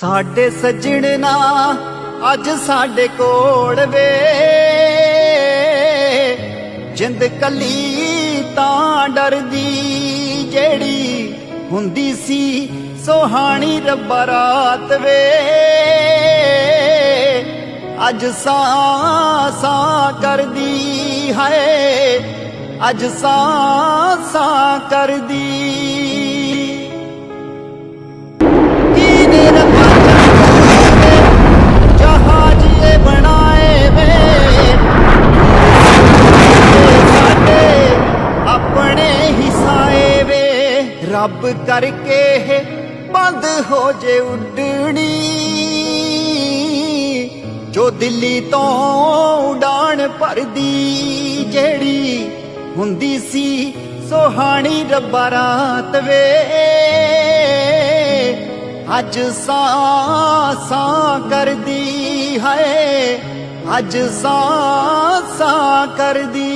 ਸਾਡੇ ਸੱਜਣ ਨਾ ਅੱਜ ਸਾਡੇ ਕੋਲ ਵੇ। ਜਿੰਦ ਕੱਲੀ ਤਾਂ ਡਰਦੀ, ਜਿਹੜੀ ਹੁੰਦੀ ਸੀ ਸੁਹਾਣੀ ਰੱਬਾ ਰਾਤ ਵੇ। ਅੱਜ ਸਾਂ ਸਾਂ ਕਰਦੀ ਹੈ ਅੱਜ ਸਾਂ ਸਾਂ ਕਰਦੀ। ਰੱਬ ਕਰਕੇ ਇਹ ਬੰਦ ਹੋ ਜੇ ਉੱਡਣੀ। ਜੋ ਦਿੱਲੀ ਤੋਂ ਉਡਾਣ ਭਰਦੀ ਜਿਹੜੀ ਹੁੰਦੀ ਸੀ ਸੁਹਾਣੀ ਰੱਬਾ ਰਾਤ ਵੇ ਅੱਜ ਸਾਂ ਸਾਂ ਕਰਦੀ ਹੈ ਅੱਜ ਸਾਂ ਸਾਂ ਕਰਦੀ